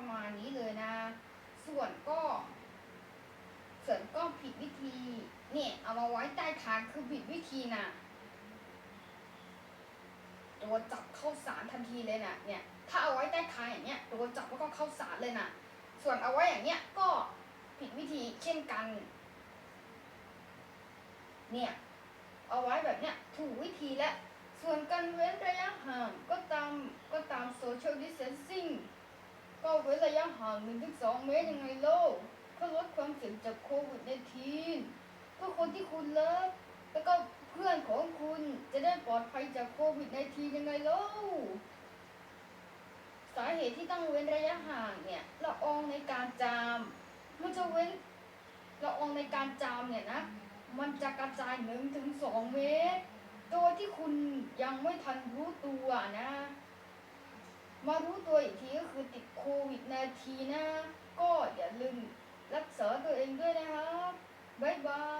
ประมาณนี้เลยนะ ส่วนก็ส่วนก็ผิดวิธี เนี่ยเอามาไว้ใต้ฐานคือผิดวิธีนะตัวจับเข้าสารทันทีเลยนะเนี่ย ถ้าเอาไว้ใต้คางอย่างเงี้ยตัวจับแล้วก็เข้าสารเลยนะส่วนเอาไว้อย่างเงี้ยก็ผิดวิธีเช่นกัน เนี่ย เอาไว้แบบเนี้ยถูกวิธีแล้ว ส่วนการเว้นระยะห่างก็ตามก็ตามโซเชียลดิสเทนซิ่ง ก็เว้นระยะห่าง1-2 เมตรยังไงโลกเพื่อลดความเสี่ยงจากโควิด -19 เพื่อคนที่คุณเลิฟแล้วก็เพื่อนของคุณจะได้ปลอดภัยจากโควิด -19 ยังไงโลกสาเหตุที่ต้องเว้นระยะห่างเนี่ยละอองในการจาม มันจะเว้นละอองในการจามเนี่ยนะมันจะกระจายหนึ่งถึงสองเมตร โดยที่คุณยังไม่ทันรู้ตัวนะ มารู้ตัวอีกทีก็คือติดโควิดนาทีนะ ก็อย่าลืมรักษาตัวเองด้วยนะครับบ๊ายบาย